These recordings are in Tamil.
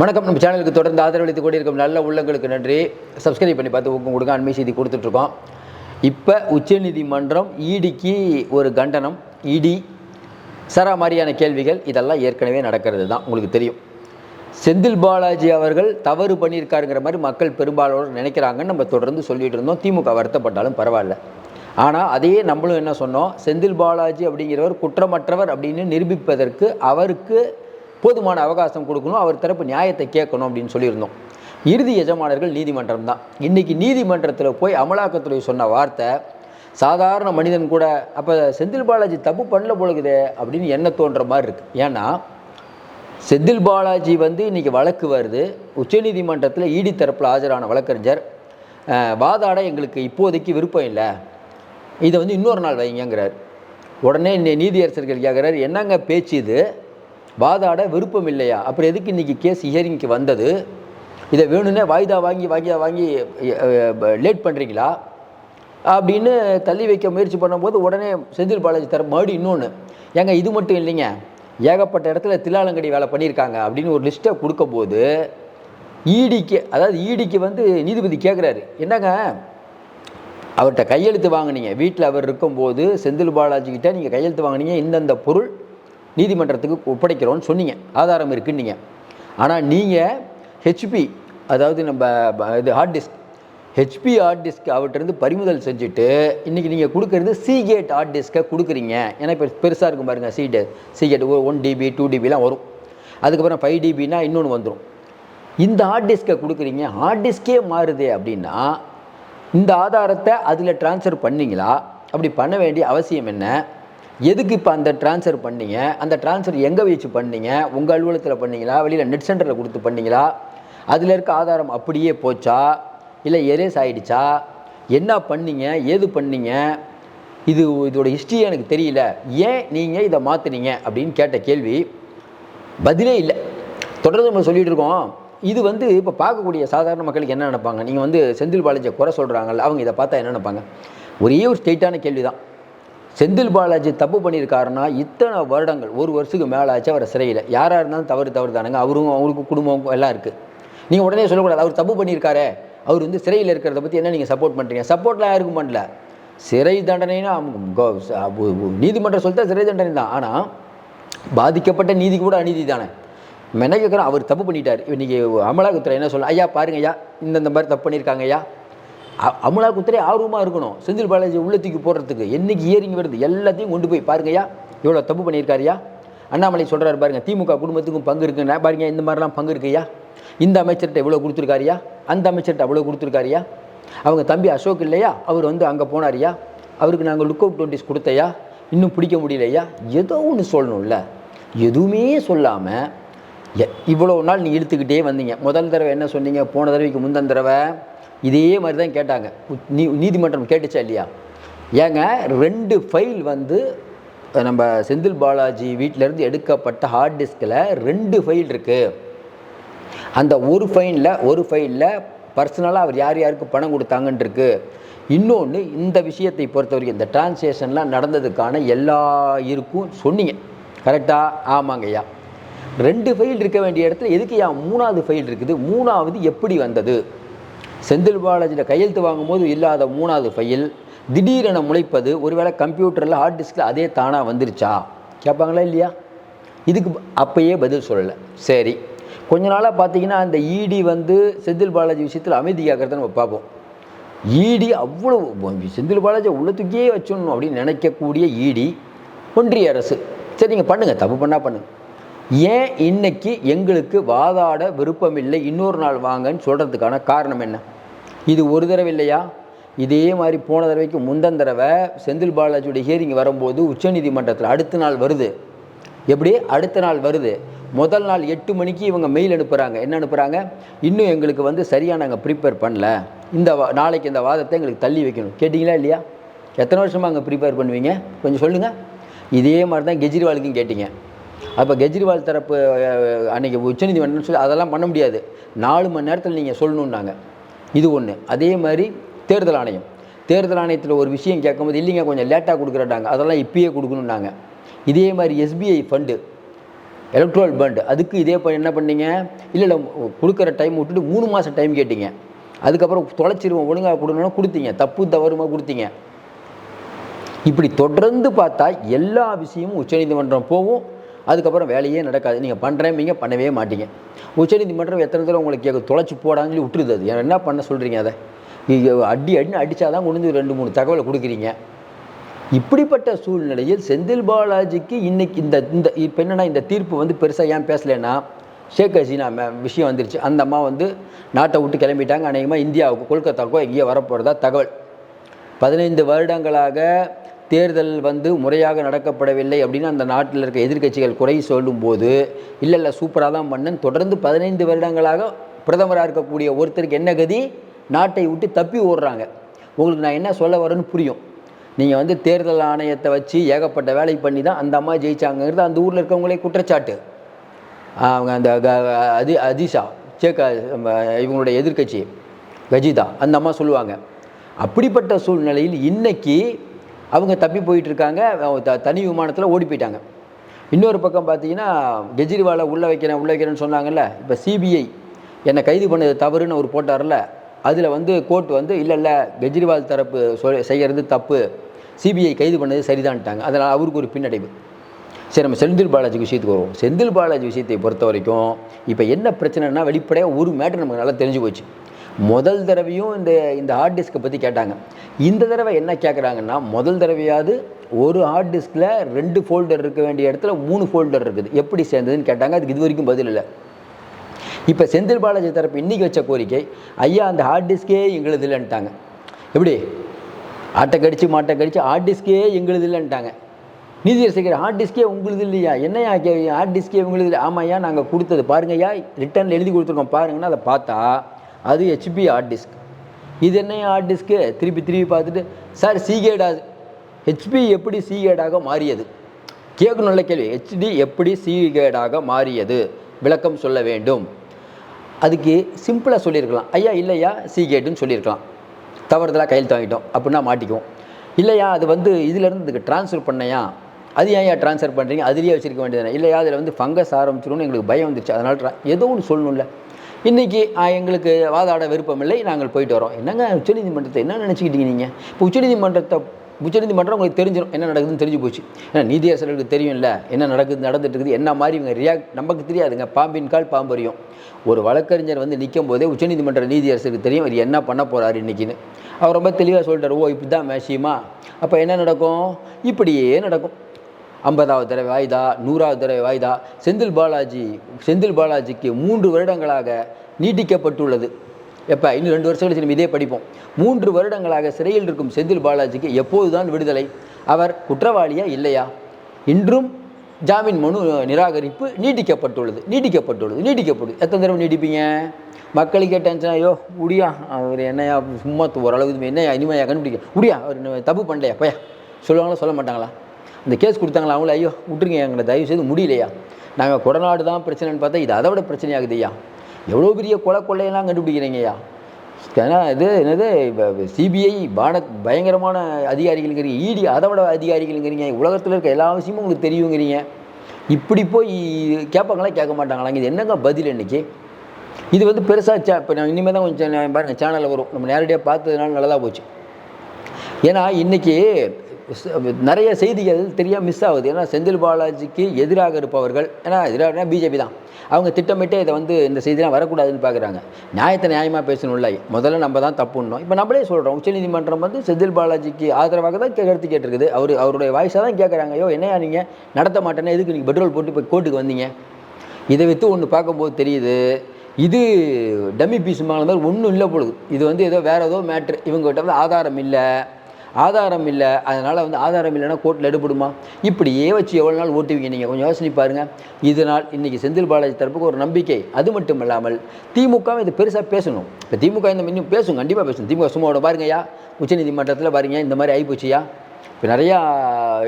வணக்கம். நம்ம சேனலுக்கு தொடர்ந்து ஆதரவளித்து கொண்டிருக்கும் நல்ல உள்ளங்களுக்கு நன்றி. சப்ஸ்கிரைப் பண்ணி பார்த்து ஊக்கம் கொடுங்க. அண்மை செய்தி கொடுத்துட்ருக்கோம். இப்போ உச்சநீதிமன்றம் ஈடிக்கு ஒரு கண்டனம் இடி சரா மாதிரியான கேள்விகள் இதெல்லாம் ஏற்கனவே நடக்கிறது தான். உங்களுக்கு தெரியும். செந்தில் பாலாஜி அவர்கள் தவறு பண்ணியிருக்காருங்கிற மாதிரி மக்கள் பெரும்பாலோடு நினைக்கிறாங்கன்னு நம்ம தொடர்ந்து சொல்லிட்டு இருந்தோம். திமுக வருத்தப்பட்டாலும் பரவாயில்ல. ஆனால் அதையே நம்மளும் என்ன சொன்னோம்? செந்தில் பாலாஜி அப்படிங்கிறவர் குற்றமற்றவர் அப்படின்னு நிரூபிப்பதற்கு அவருக்கு போதுமான அவகாசம் கொடுக்கணும் அவர் தரப்பு நியாயத்தை கேட்கணும் அப்படின்னு சொல்லியிருந்தோம். இறுதி எஜமானர்கள் நீதிமன்றம் தான். இன்றைக்கி நீதிமன்றத்தில் போய் அமலாக்கத்துறை சொன்ன வார்த்தை சாதாரண மனிதன் கூட அப்போ செந்தில் பாலாஜி தப்பு பண்ணல போலுக்குதே அப்படின்னு என்ன தோன்ற மாதிரி இருக்குது ஏன்னா செந்தில் பாலாஜி வந்து இன்றைக்கி வழக்கு வருது. உச்சநீதிமன்றத்தில் ஈடி தரப்பில் ஆஜரான வழக்கறிஞர். வாதாட எங்களுக்கு இப்போதைக்கு விருப்பம் இல்லை. இதை வந்து இன்னொரு நாள் வைங்கங்கிறார். உடனே இன்னை நீதியரசர்கள் கேட்குறாரு என்னங்க பேச்சு இது? வாதாட விருப்பம் இல்லையா அப்புறம் எதுக்கு இன்றைக்கி கேஸ் ஹியரிங்க்கு வந்தது? இதை வேணும்னே வாய்தா வாங்கி வாய்தா வாங்கி லேட் பண்ணுறீங்களா அப்படின்னு தள்ளி வைக்க முயற்சி பண்ணும்போது உடனே செந்தில் பாலாஜி தர மறுபடி இன்னொன்று ஏங்க இது மட்டும் இல்லைங்க. ஏகப்பட்ட இடத்துல தில்லாலங்கடி வேலை பண்ணியிருக்காங்க. அப்படின்னு ஒரு லிஸ்ட்டை கொடுக்கும்போது ஈடிக்கு அதாவது ஈடிக்கு வந்து நீதிபதி கேட்குறாரு என்னங்க? அவர்கிட்ட கையெழுத்து வாங்கினீங்க. வீட்டில் அவர் இருக்கும்போது செந்தில் பாலாஜிக்கிட்ட நீங்கள் கையெழுத்து வாங்குனீங்க. இந்தந்த பொருள் நீதிமன்றத்துக்கு ஒப்படைக்கிறோன்னு சொன்னீங்க. ஆதாரம் இருக்குன்னீங்க. ஆனால் நீங்கள் ஹெச்பி அதாவது நம்ம இது hard disk HP hard disk அவர்கிட்டருந்து பறிமுதல் செஞ்சுட்டு இன்றைக்கி நீங்கள் கொடுக்குறது சிகேட் ஹார்ட் டிஸ்க்கை கொடுக்குறீங்க. ஏன்னா இப்போ பெருசாக இருக்கும் பாருங்கள் சிடே சிகேட் ஒன் டிபி டூ டிபிலாம் வரும். அதுக்கப்புறம் ஃபைவ் டிபினா இன்னொன்று வந்துடும் இந்த ஹார்ட் டிஸ்க்கை கொடுக்குறீங்க. ஹார்ட் டிஸ்கே மாறுது அப்படின்னா இந்த ஆதாரத்தை அதில் ட்ரான்ஸ்ஃபர் பண்ணீங்களா? அப்படி பண்ண வேண்டிய அவசியம் என்ன? எதுக்கு இப்போ அந்த ட்ரான்ஸ்ஃபர் பண்ணீங்க? அந்த ட்ரான்ஸ்ஃபர் எங்கே வச்சு பண்ணீங்க? உங்கள் அலுவலகத்தில் பண்ணீங்களா? வெளியில் நெட் சென்டரில் கொடுத்து பண்ணீங்களா? அதில் இருக்க ஆதாரம் அப்படியே போச்சா? இல்லை எரேஸ் ஆகிடுச்சா என்ன பண்ணீங்க? ஏது பண்ணீங்க? இது இதோட ஹிஸ்ட்ரி எனக்கு தெரியல. ஏன் நீங்கள் இதை மாற்றுனீங்க அப்படின்னு கேட்ட கேள்வி பதிலே இல்லை. தொடர்ந்து நம்ம சொல்லிகிட்டு இருக்கோம். இது வந்து இப்போ பார்க்கக்கூடிய சாதாரண மக்களுக்கு என்ன நினைப்பாங்க? நீங்கள் வந்து செந்தில் பாலாஜியை குறை சொல்கிறாங்கல்ல அவங்க இதை பார்த்தா என்ன நினைப்பாங்க? ஒரே ஒரு ஸ்டேட்டான கேள்வி தான் செந்தில் பாலாஜி தப்பு பண்ணியிருக்காருன்னா இத்தனை வருடங்கள் ஒரு வருஷத்துக்கு மேலே ஆச்சு அவரை சிறையில். யாராக இருந்தாலும் தவறு தவறு தானுங்க. அவரும் அவருக்கு குடும்பம் எல்லாம் இருக்குது நீங்கள் உடனே சொல்லக்கூடாது. அவர் தப்பு பண்ணியிருக்காரே. அவர் வந்து சிறையில் இருக்கிறத பற்றி என்ன நீங்கள் சப்போர்ட் பண்ணுறீங்க சப்போர்ட்லாம் யாருக்கும் பண்ணல. சிறை தண்டனைனா கோ- நீதிமன்றம் சொல்லிட்டா சிறை தண்டனை தான். ஆனால் பாதிக்கப்பட்ட நீதி கூட அநீதி தானே. என்ன அவர் தப்பு பண்ணிட்டார். இன்றைக்கி அமலாக்கத்துறை என்ன சொல்லலாம் ஐயா பாருங்க ஐயா இந்தந்த மாதிரி தப்பு பண்ணியிருக்காங்க ஐயா. அமலாக்கத்துறை ஆர்வமாக இருக்கணும். செந்தில் பாலாஜி உள்ளத்துக்கு போடுறதுக்கு என்னைக்கு இயரிங் வருது எல்லாத்தையும் கொண்டு போய் பாருங்கய்யா. இவ்வளோ தப்பு பண்ணியிருக்காருயா அண்ணாமலை சொல்கிறாரு பாருங்க திமுக குடும்பத்துக்கும் பங்கு இருக்குன்னா பாருங்க இந்த மாதிரிலாம் பங்கு இருக்குய்யா. இந்த அமைச்சர்கிட்ட இவ்வளோ கொடுத்துருக்காருயா அந்த அமைச்சர்கிட்ட அவ்வளோ கொடுத்துருக்காருயா அவங்க தம்பி அசோக் இல்லையா? அவர் வந்து அங்கே போனாருயா அவருக்கு நாங்கள் லுக் அவுட் நோட்டீஸ் கொடுத்தையா இன்னும் பிடிக்க முடியலையா ஏதோ ஒன்று சொல்லணும்ல. எதுவுமே சொல்லாமல் இவ்வளோ நாள் நீ இழுத்துக்கிட்டே வந்தீங்க. முதல் தடவை என்ன சொன்னீங்க? போன தடவைக்கு முந்தன் தடவை இதே மாதிரி தான் கேட்டாங்க. உ- நீ நீதிமன்றம் கேட்டுச்சா இல்லையா? ஏங்க ரெண்டு ஃபைல் வந்து நம்ம செந்தில் பாலாஜி வீட்டிலேருந்து எடுக்கப்பட்ட ஹார்ட் டிஸ்கில் ரெண்டு ஃபைல் இருக்குது அந்த ஒரு ஃபைனில் ஒரு ஃபைலில் பர்சனலாக அவர் யார் யாருக்கு பணம் கொடுத்தாங்கன்ட்டுருக்கு இன்னொன்று இந்த விஷயத்தை பொறுத்த வரைக்கும் இந்த டிரான்சேக்ஷன்லாம் நடந்ததுக்கான எல்லா இருக்கும் சொன்னீங்க. கரெக்டாக ஆமாங்க ஐயா. ரெண்டு ஃபைல் இருக்க வேண்டிய இடத்துல எதுக்கு ஐயா மூணாவது ஃபைல் இருக்குது? மூணாவது எப்படி வந்தது? செந்தில் பாலாஜியில் கையெழுத்து வாங்கும்போது இல்லாத மூணாவது ஃபைல் திடீரென முளைப்பது ஒருவேளை கம்ப்யூட்டரில் ஹார்ட் டிஸ்கில் அதே தானாக வந்துருச்சா? கேட்பாங்களா இல்லையா? இதுக்கு அப்பயே பதில் சொல்லலை. சரி கொஞ்ச நாளாக பார்த்தீங்கன்னா அந்த இடி வந்து செந்தில் பாலாஜி விஷயத்தில் அமைதி கேட்குறத நம்ம பார்ப்போம். இடி அவ்வளோ செந்தில் பாலாஜி உள்ளத்துக்கே வச்சிடணும் அப்படின்னு நினைக்கக்கூடிய இடி ஒன்றிய அரசு. சரி நீங்கள் பண்ணுங்கள் தப்பு பண்ணால் பண்ணுங்கள் ஏன் இன்னைக்கு எங்களுக்கு வாதாட விருப்பமில்லை இன்னொரு நாள் வாங்கன்னு சொல்கிறதுக்கான காரணம் என்ன? இது ஒரு தடவை இல்லையா? இதே மாதிரி போன தடவைக்கு முந்தன் தடவை செந்தில் பாலாஜியுடைய ஹியரிங் வரும்போது உச்சநீதிமன்றத்தில் அடுத்த நாள் வருது. எப்படி? அடுத்த நாள் வருது. முதல் நாள் எட்டு மணிக்கு இவங்க மெயில் அனுப்புகிறாங்க என்ன அனுப்புகிறாங்க இன்னும் எங்களுக்கு வந்து சரியாக நாங்கள் ப்ரிப்பேர் பண்ணல. இந்த வா- நாளைக்கு இந்த வாதத்தை எங்களுக்கு தள்ளி வைக்கணும். கேட்டிங்களா இல்லையா? எத்தனை வருஷமாக அங்கே ப்ரிப்பேர் பண்ணுவீங்க? கொஞ்சம் சொல்லுங்கள் இதே மாதிரி தான் கெஜ்ரிவாலுக்கும் கேட்டிங்க. அப்போ கெஜ்ரிவால் தரப்பு அன்றைக்கி அன்னைக்கு உச்சநீதிமன்றம் சொல்லி அதெல்லாம் பண்ண முடியாது. நாலு மணி நேரத்தில் நீங்கள் சொல்லணுன்னாங்க இது ஒன்று அதே மாதிரி தேர்தல் ஆணையம். தேர்தல் ஆணையத்தில் ஒரு விஷயம் கேட்கும்போது இல்லைங்க கொஞ்சம் லேட்டாக கொடுக்குறாங்க அதெல்லாம் இப்பயே கொடுக்கணுன்னாங்க இதே மாதிரி எஸ்பிஐ ஃபண்டு எலக்ட்ரோல் பண்ட் அதுக்கு இதே ப- என்ன பண்ணீங்க? இல்லை இல்லை கொடுக்குற டைம் விட்டுட்டு மூணு மாதம் டைம் கேட்டீங்க. அதுக்கப்புறம் தொலைச்சிருவோம் ஒழுங்காக கொடுக்கணும்னா கொடுத்தீங்க. தப்பு தவறுமா கொடுத்தீங்க. இப்படி தொடர்ந்து பார்த்தா எல்லா விஷயமும் உச்சநீதிமன்றம் போகும். அதுக்கப்புறம் வேலையே நடக்காது. நீங்கள் பண்ணுறேன் பண்ணவே மாட்டீங்க. உச்சநீதிமன்றம் எத்தனை தடவை உங்களுக்கு கேட்க தொலைச்சி போடான்னு சொல்லி விட்டுருது அது. என்ன பண்ண சொல்கிறீங்க அதை? நீங்கள் அடி அடின்னு அடித்தாதான் கொண்டு வந்து ரெண்டு மூணு தகவலை கொடுக்குறீங்க. இப்படிப்பட்ட சூழ்நிலையில் செந்தில் பாலாஜிக்கு இன்றைக்கி இந்த இந்த இப்போ என்னென்னா இந்த தீர்ப்பு வந்து பெருசாக ஏன் பேசலைன்னா ஷேக் ஹசீனா மே- விஷயம் வந்துருச்சு. அந்த அம்மா வந்து நாட்டை விட்டு கிளம்பிட்டாங்க. அநேகமாக இந்தியாவுக்கு கொல்கத்தாவுக்கோ எங்கேயோ வரப்போகிறதா தகவல். பதினைந்து வருடங்களாக தேர்தல் வந்து முறையாக நடக்கப்படவில்லை அப்படின்னு அந்த நாட்டில் இருக்க எதிர்க்கட்சிகள் குறை சொல்லும்போது இல்லை இல்லை சூப்பராக தான் பண்ணேன். தொடர்ந்து பதினைந்து வருடங்களாக பிரதமராக இருக்கக்கூடிய ஒருத்தருக்கு என்ன கதி? நாட்டை விட்டு தப்பி ஓடுறாங்க. உங்களுக்கு நான் என்ன சொல்ல வரேன்னு புரியும். நீங்கள் வந்து தேர்தல் ஆணையத்தை வச்சு ஏகப்பட்ட வேலை பண்ணி தான் அந்த அம்மா ஜெயிச்சாங்கிறது அந்த ஊரில் இருக்கவங்களே குற்றச்சாட்டு. அவங்க அந்த க- அதி அதிஷா சேக்கா இவங்களுடைய எதிர்க்கட்சி கஜிதா அந்த அம்மா சொல்லுவாங்க. அப்படிப்பட்ட சூழ்நிலையில் இன்றைக்கி அவங்க தப்பி போயிட்டு இருக்காங்க அவங்க த தனி விமானத்தில் ஓடி போயிட்டாங்க. இன்னொரு பக்கம் பார்த்தீங்கன்னா கெஜ்ரிவாலை உள்ளே வைக்கிறேன் உள்ளே வைக்கிறேன்னு சொன்னாங்கல்ல இப்போ சிபிஐ என்னை கைது பண்ணது தவறுன்னு அவர் போட்டார்ல அதில் வந்து கோர்ட் வந்து இல்லை இல்லை கெஜ்ரிவால் தரப்பு சொல் செய்கிறது தப்பு. சிபிஐ கைது பண்ணது சரிதான்ட்டாங்க. அதனால் அவருக்கு ஒரு பின்னடைவு. சரி நம்ம செந்தில் பாலாஜி விஷயத்துக்கு வருவோம். செந்தில் பாலாஜி விஷயத்தை பொறுத்த வரைக்கும் இப்போ என்ன பிரச்சனைனா வெளிப்படையாக ஒரு மேட்ரு நமக்கு நல்லா தெரிஞ்சு போச்சு. முதல் தடவையும் இந்த இந்த ஹார்ட் டிஸ்க்கை பற்றி கேட்டாங்க. இந்த தடவை என்ன கேட்குறாங்கன்னா முதல் தடவையாவது ஒரு ஹார்ட் டிஸ்கில் ரெண்டு ஃபோல்டர் இருக்க வேண்டிய இடத்துல மூணு ஃபோல்டர் இருக்குது. எப்படி சேர்ந்ததுன்னு கேட்டாங்க. அதுக்கு இது வரைக்கும் பதில் இல்லை. இப்போ செந்தில் பாலாஜி தரப்பு இன்றைக்கி வச்ச கோரிக்கை ஐயா அந்த ஹார்ட் டிஸ்கே எங்களுது இல்லைன்ட்டாங்க. எப்படி? ஆட்டை கடிச்சு மாட்டை கடிச்சு ஹார்ட் டிஸ்கே எங்களுது இல்லைன்ட்டாங்க. நீதியரசர் ஹார்ட் டிஸ்கே உங்களுது இல்லையா? என்னையா கே ஹார்ட் டிஸ்கே உங்களுது இல்லை? ஆமாய்யா நாங்கள் கொடுத்தது. பாருங்கய்யா ரிட்டர்னில் எழுதி கொடுத்துருக்கோம். பாருங்கன்னா அதை பார்த்தா அது ஹெச்பி ஹார்ட் டிஸ்க் இது என்னையா ஹார்ட் டிஸ்க்கு திருப்பி திருப்பி பார்த்துட்டு சார் சீகேடா ஹெச்பி எப்படி சீகேடாக மாறியது? கேட்கணும் நல்ல கேள்வி. ஹெச்டி எப்படி சீகேடாக மாறியது? விளக்கம் சொல்ல வேண்டும். அதுக்கு சிம்பிளாக சொல்லியிருக்கலாம். ஐயா இல்லையா? சீகேட்டுன்னு சொல்லியிருக்கலாம். தவறுதலாக கையெழுத்து வாங்கிட்டோம். அப்படின்னா மாட்டிக்குவோம். இல்லையா? அது வந்து இதுலேருந்து இதுக்கு ட்ரான்ஸ்ஃபர் பண்ணையா? அது ஏன் ஏன் ட்ரான்ஸ்ஃபர் பண்ணுறீங்க அதுலேயே வச்சிருக்க வேண்டியது இல்லையா? அதில் வந்து ஃபங்கஸ் ஆரம்பிச்சிடும்னு எங்களுக்கு பயம் வந்துருச்சு. அதனால் ஏதோ ஒன்று சொல்லணும்ல. இன்றைக்கி எங்களுக்கு வாதாட விருப்பமில்லை. நாங்கள் போயிட்டு வரோம். என்னங்க உச்சநீதிமன்றத்தை என்ன நினச்சிக்கிட்டீங்க நீங்கள் இப்போ உச்சநீதிமன்றத்தை உச்சநீதிமன்றம் உங்களுக்கு தெரிஞ்சிடும் என்ன நடக்குதுன்னு தெரிஞ்சு போச்சு. ஏன்னா நீதியரசர்களுக்கு தெரியும்ல என்ன நடக்குது நடந்துட்டு இருக்குது என்ன மாதிரி இவங்க ரியாக்ட் நமக்கு தெரியாதுங்க. பாம்பின் கால் பாம்பறியும் ஒரு வழக்கறிஞர் வந்து நிற்கும் போதே உச்சநீதிமன்ற நீதியரசருக்கு தெரியும் அவர் என்ன பண்ண போகிறாரு இன்னைக்குன்னு. அவர் ரொம்ப தெளிவாக சொல்லிட்டார் ஓ இப்படி தான் மேஷியமா? அப்போ என்ன நடக்கும்? இப்படியே நடக்கும். ஐம்பதாவது தடவை வாய்தா நூறாவது தடவை வாய்தா. செந்தில் பாலாஜி செந்தில் பாலாஜிக்கு மூன்று வருடங்களாக நீட்டிக்கப்பட்டுள்ளது. எப்போ இன்னும் ரெண்டு வருஷம் கழிச்சு நம்ம இதே படிப்போம். மூன்று வருடங்களாக சிறையில் இருக்கும் செந்தில் பாலாஜிக்கு எப்போதுதான் விடுதலை. அவர் குற்றவாளியா இல்லையா? இன்றும் ஜாமீன் மனு நிராகரிப்பு நீட்டிக்கப்பட்டுள்ளது நீட்டிக்கப்பட்டுள்ளது நீட்டிக்கப்படுது எத்தனை தடவை நீடிப்பீங்க மக்களுக்கே டென்ஷன் ஐயோ முடியா அவர் என்னையா சும்மா ஓரளவுக்கு இது என்னையா இனிமையா கண்டுபிடிக்க முடியா அவர் தப்பு பண்ணலையா? பையா. சொல்லுவாங்களா சொல்ல மாட்டாங்களா? இந்த கேஸ் கொடுத்தாங்களா அவங்கள ஐயோ விட்டுருங்க எங்களை தயவு செய்து முடியலையா? நாங்கள் கொடநாடு தான் பிரச்சனைன்னு பார்த்தா இது அதை விட பிரச்சனையாகுது ஐயா. எவ்வளோ பெரிய கொலை கொள்ளையெல்லாம் கண்டுபிடிக்கிறீங்கய்யா ஏன்னா இது என்னது சிபிஐ பான பயங்கரமான அதிகாரிகள்ங்கிறீங்க இடி அதை விட அதிகாரிகள்ங்கிறீங்க உலகத்தில் இருக்க எல்லா விஷயமும் உங்களுக்கு தெரியுங்கிறீங்க. இப்படி போய் கேட்பாங்களா கேட்க மாட்டாங்களாங்க? இது என்னங்க பதில் இன்னைக்கு? இது வந்து பெருசாக சே இப்போ நான் இனிமேல் தான் கொஞ்சம் பாருங்கள் சேனலில் வரும். நம்ம நேரடியாக பார்த்ததுனால நல்லதாக போச்சு. ஏன்னா இன்றைக்கி நிறைய செய்திகள் தெரியாம மிஸ் ஆகுது. ஏன்னா செந்தில் பாலாஜிக்கு எதிராக இருப்பவர்கள் ஏன்னா எதிராக பிஜேபி தான். அவங்க திட்டமிட்டே இதை வந்து இந்த செய்திலாம் வரக்கூடாதுன்னு பார்க்குறாங்க நியாயத்தை நியாயமாக பேசணும்ல முதல்ல நம்ம தான் தப்புன்னோம். இப்போ நம்மளே சொல்கிறோம் உச்சநீதிமன்றம் வந்து செந்தில் பாலாஜிக்கு ஆதரவாக தான் கே- கருத்து கேட்டிருக்குது. அவர் அவருடைய வாய்ஸாக தான் கேட்குறாங்க ஐயோ என்னையா நீங்கள் நடத்த மாட்டேன்னா எதுக்கு நீங்கள் பெட்ரோல் போட்டு இப்போ கோர்ட்டுக்கு வந்தீங்க? இதை விற்று ஒன்று பார்க்கும்போது தெரியுது இது டம்மி பீஸ் மாதிரி ஒன்றும் இல்லை பொழுது. இது வந்து ஏதோ வேறு ஏதோ மேட்ரு. இவங்ககிட்ட வந்து ஆதாரம் இல்லை. ஆதாரம் இல்லை அதனால் வந்து ஆதாரம் இல்லைன்னா கோர்ட்டில் எடுபடுமா? இப்படியே வச்சு எவ்வளோ நாள் ஓட்டுவீங்க நீங்கள் கொஞ்சம் யோசனை பாருங்கள் இதனால் இன்றைக்கி செந்தில் பாலாஜி தரப்புக்கு ஒரு நம்பிக்கை. அது மட்டும் இல்லாமல் திமுகவும் இது பெருசாக பேசணும். இப்போ திமுக இந்த இன்னும் பேசும் கண்டிப்பாக பேசணும். திமுக சும்மாவோட பாருங்கய்யா. உச்சநீதிமன்றத்தில் பாருங்க இந்த மாதிரி ஆகிப்போச்சியா இப்போ நிறையா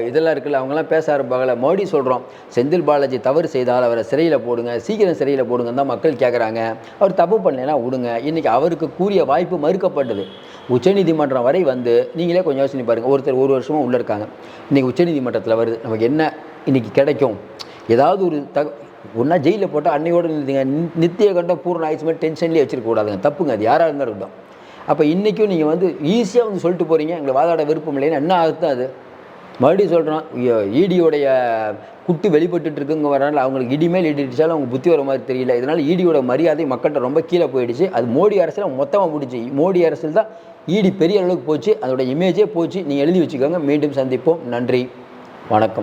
இதெல்லாம் இருக்குல்ல அவங்கெல்லாம் பேச ஆரம்பிப்பாங்கல்ல. மோடி சொல்கிறோம் செந்தில் பாலாஜி தவறு செய்தால் அவரை சிறையில் போடுங்க சீக்கிரம் சிறையில் போடுங்கன்னு தான் மக்கள் கேட்குறாங்க அவர் தப்பு பண்ணலைன்னா விடுங்க இன்றைக்கி அவருக்கு கூறிய வாய்ப்பு மறுக்கப்பட்டது. உச்சநீதிமன்றம் வரை வந்து நீங்களே கொஞ்சம் யோசனை பாருங்கள் ஒருத்தர் ஒரு வருஷமாக உள்ளே இருக்காங்க. இன்றைக்கி உச்சநீதிமன்றத்தில் வருது. நமக்கு என்ன இன்றைக்கி கிடைக்கும்? ஏதாவது ஒரு தக ஒன்றா ஜெயிலில் போட்டால் அன்னையோடு நிறுத்துங்க. நித்திய கண்டம் பூர்ண ஆயிடுச்சு மாதிரி டென்ஷன்லேயே வச்சிருக்க கூடாதுங்க. தப்புங்க. அது யாராக இருந்தால் இருக்கட்டும் அப்போ இன்றைக்கும் நீங்கள் வந்து ஈஸியாக வந்து சொல்லிட்டு போகிறீங்க எங்களை வாதாட விருப்பம் இல்லைன்னு என்ன ஆகுது அது? மறுபடியும் சொல்கிறோம் ஈடியோடைய குட்டு வெளிப்பட்டுட்டு இருக்குங்க வரனால அவங்களுக்கு இடி மேல் அவங்க புத்தி வர மாதிரி தெரியல. இதனால் ஈடியோட மரியாதை மக்கள்கிட்ட ரொம்ப கீழே போயிடுச்சு. அது மோடி அரசில் மொத்தமாக முடிச்சு மோடி அரசில் தான் ஈடி பெரிய அளவுக்கு போச்சு. அதோட இமேஜே போச்சு. நீங்கள் எழுதி வச்சுக்கோங்க. மீண்டும் சந்திப்போம். நன்றி. வணக்கம்.